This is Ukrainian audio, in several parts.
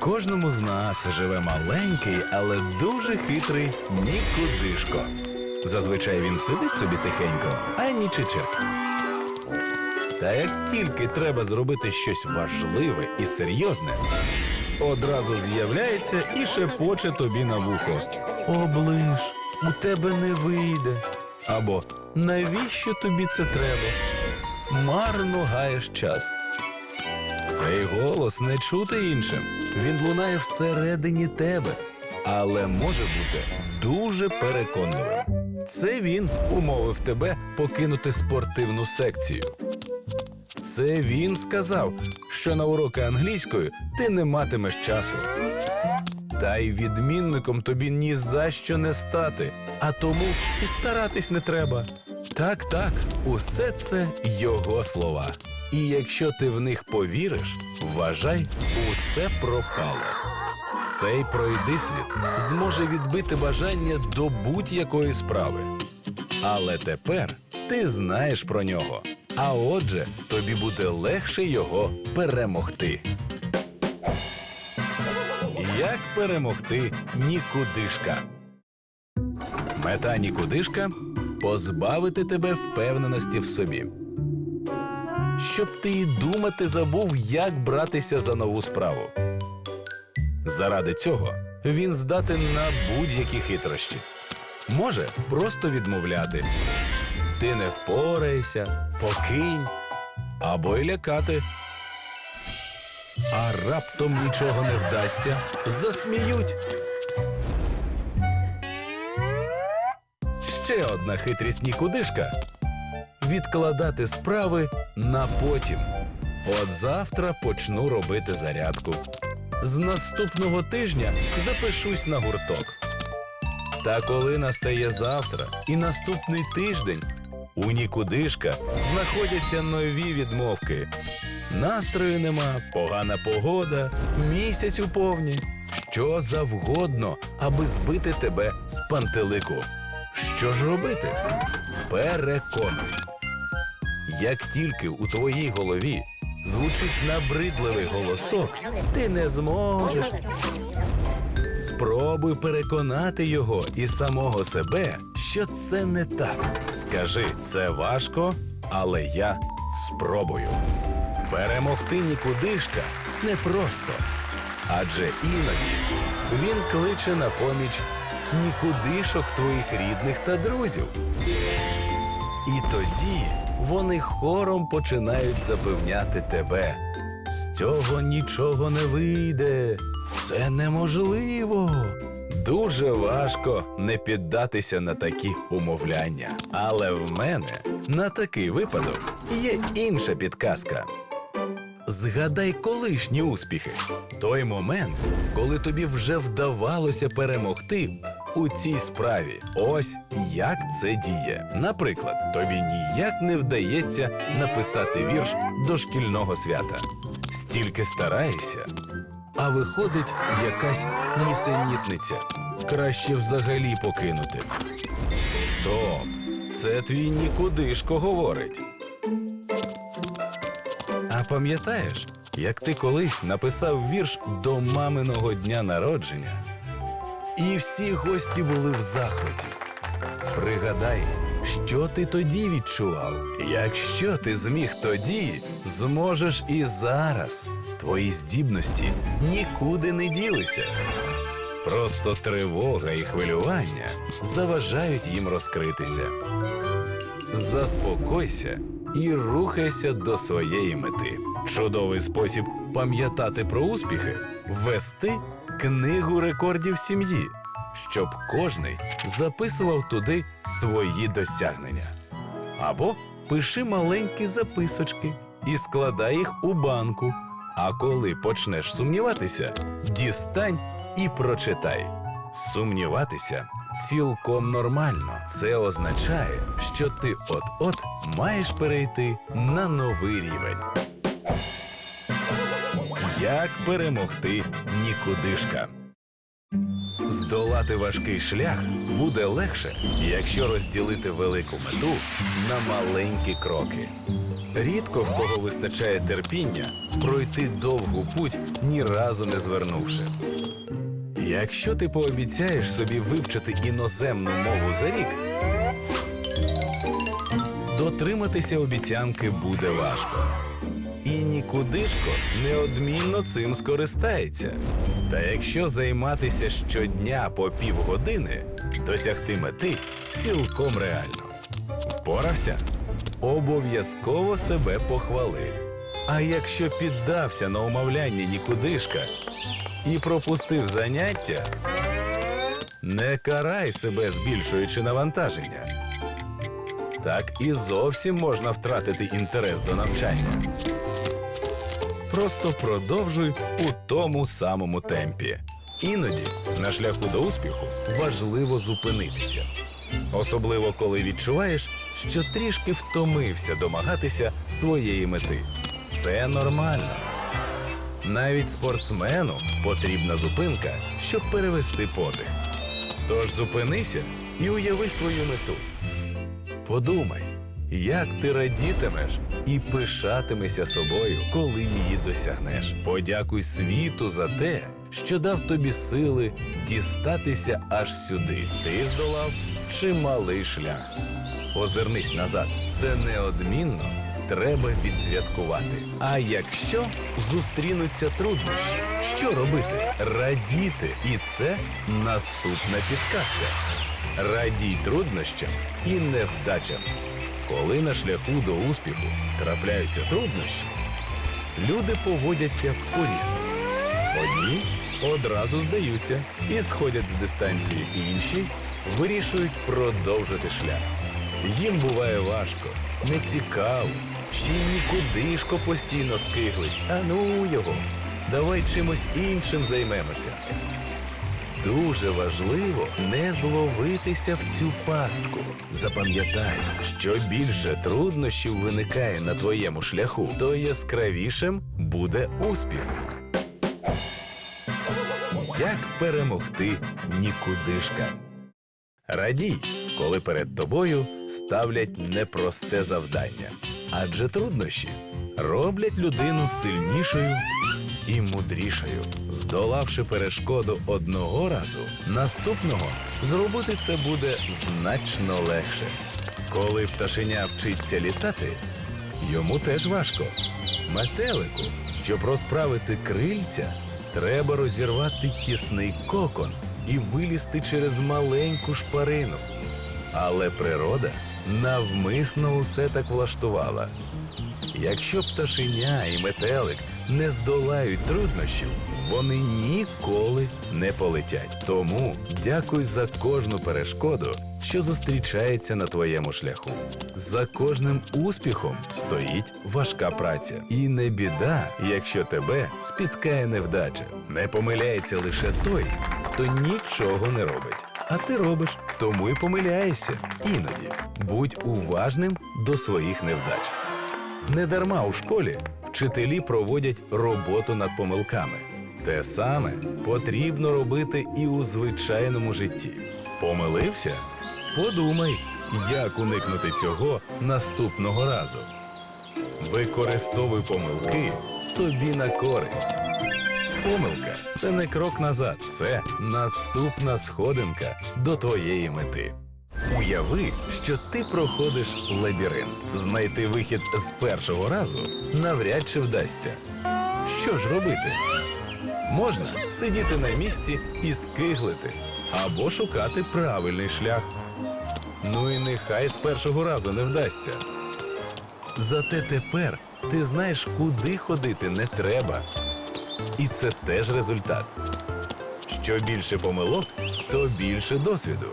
Кожному з нас живе маленький, але дуже хитрий нікудишко. Зазвичай він сидить собі тихенько, ані чичирк. Та як тільки треба зробити щось важливе і серйозне, одразу з'являється і шепоче тобі на вухо. Оближ, у тебе не вийде. Або навіщо тобі це треба? Марно гаєш час. Цей голос не чути іншим. Він лунає всередині тебе, але може бути дуже переконливим. Це він умовив тебе покинути спортивну секцію. Це він сказав, що на уроки англійської ти не матимеш часу. Та й відмінником тобі ні за що не стати, а тому і старатись не треба. Так, так, усе це його слова. І якщо ти в них повіриш, вважай, усе пропало. Цей пройди світ зможе відбити бажання до будь-якої справи. Але тепер ти знаєш про нього, а отже, тобі буде легше його перемогти. Як перемогти нікудишка? Мета нікудишка позбавити тебе впевненості в собі. Щоб ти і думати забув, як братися за нову справу. Заради цього він здатен на будь-які хитрощі. Може просто відмовляти. Ти не впораєшся, покинь або й лякати. А раптом нічого не вдасться, засміють. Ще одна хитрість нікудишка відкладати справи на потім. От завтра почну робити зарядку. З наступного тижня запишусь на гурток. Та коли настає завтра і наступний тиждень, у нікудишка знаходяться нові відмовки. Настрою нема, погана погода, місяць у повні. Що завгодно, аби збити тебе з пантелику. Що ж робити? Переконуй. Як тільки у твоїй голові звучить набридливий голосок, ти не зможеш. Спробуй переконати його і самого себе, що це не так. Скажи, це важко, але я спробую. Перемогти нікудишка непросто, адже іноді він кличе на поміч нікудишок твоїх рідних та друзів. І тоді вони хором починають запевняти тебе. З цього нічого не вийде. Це неможливо. Дуже важко не піддатися на такі умовляння. Але в мене на такий випадок є інша підказка. Згадай колишні успіхи. Той момент, коли тобі вже вдавалося перемогти у цій справі. Ось як це діє. Наприклад, тобі ніяк не вдається написати вірш до шкільного свята. Стільки стараєшся, а виходить якась нісенітниця. Краще взагалі покинути. Стоп! Це твій нікудишко говорить. А пам'ятаєш, як ти колись написав вірш до маминого дня народження? І всі гості були в захваті. Пригадай, що ти тоді відчував. Якщо ти зміг тоді, зможеш і зараз. Твої здібності нікуди не ділися. Просто тривога і хвилювання заважають їм розкритися. Заспокойся і рухайся до своєї мети. Чудовий спосіб пам'ятати про успіхи вести книгу рекордів сім'ї, щоб кожний записував туди свої досягнення. Або пиши маленькі записочки і складай їх у банку. А коли почнеш сумніватися, дістань і прочитай. Сумніватися цілком нормально. Це означає, що ти от-от маєш перейти на новий рівень. Як перемогти нікудишка? Здолати важкий шлях буде легше, якщо розділити велику мету на маленькі кроки. Рідко в кого вистачає терпіння пройти довгу путь, ні разу не звернувши. Якщо ти пообіцяєш собі вивчити іноземну мову за рік, дотриматися обіцянки буде важко. І нікудишко неодмінно цим скористається. Та якщо займатися щодня по півгодини, досягти мети цілком реально. Впорався? Обов'язково себе похвали. А якщо піддався на умовляння нікудишка і пропустив заняття, не карай себе, збільшуючи навантаження. Так і зовсім можна втратити інтерес до навчання. Просто продовжуй у тому самому темпі. Іноді на шляху до успіху важливо зупинитися. Особливо коли відчуваєш, що трішки втомився домагатися своєї мети. Це нормально. Навіть спортсмену потрібна зупинка, щоб перевести подих. Тож зупинися і уяви свою мету. Подумай, як ти радітимеш і пишатимешся собою, коли її досягнеш. Подякуй світу за те, що дав тобі сили дістатися аж сюди. Ти здолав чималий шлях. Озирнись назад, це неодмінно треба відсвяткувати. А якщо зустрінуться труднощі, що робити? Радіти. І це наступна підказка. Радій труднощам і невдачам. Коли на шляху до успіху трапляються труднощі, люди поводяться по-різному. Одні одразу здаються і сходять з дистанції, інші вирішують продовжити шлях. Їм буває важко, нецікаво, ще нікудишко постійно скиглить. А ну його, давай чимось іншим займемося. Дуже важливо не зловитися в цю пастку. Запам'ятай, що більше труднощів виникає на твоєму шляху, то яскравішим буде успіх. Як перемогти нікудишка? Радій, коли перед тобою ставлять непросте завдання, адже труднощі роблять людину сильнішою і мудрішою. Здолавши перешкоду одного разу, наступного зробити це буде значно легше. Коли пташеня вчиться літати, йому теж важко. Метелику, щоб розправити крильця, треба розірвати тісний кокон і вилізти через маленьку шпарину. Але природа навмисно усе так влаштувала. Якщо пташеня і метелик не здолають труднощів, вони ніколи не полетять. Тому дякуй за кожну перешкоду, що зустрічається на твоєму шляху. За кожним успіхом стоїть важка праця. І не біда, якщо тебе спіткає невдача. Не помиляється лише той, хто нічого не робить. А ти робиш, тому й помиляєшся. Іноді будь уважним до своїх невдач. Недарма у школі вчителі проводять роботу над помилками. Те саме потрібно робити і у звичайному житті. Помилився? Подумай, як уникнути цього наступного разу. Використовуй помилки собі на користь. Помилка це не крок назад, це наступна сходинка до твоєї мети. Уяви, що ти проходиш лабіринт. Знайти вихід з першого разу навряд чи вдасться. Що ж робити? Можна сидіти на місці і скиглити, або шукати правильний шлях. Ну і нехай з першого разу не вдасться. Зате тепер ти знаєш, куди ходити не треба. І це теж результат. Що більше помилок, то більше досвіду.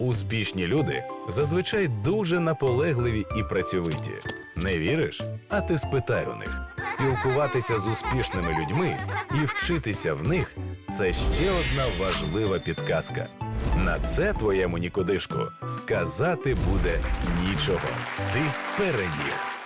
Успішні люди зазвичай дуже наполегливі і працьовиті. Не віриш? А ти спитай у них. Спілкуватися з успішними людьми і вчитися в них це ще одна важлива підказка. На це твоєму нікудишку сказати буде нічого. Ти переміг.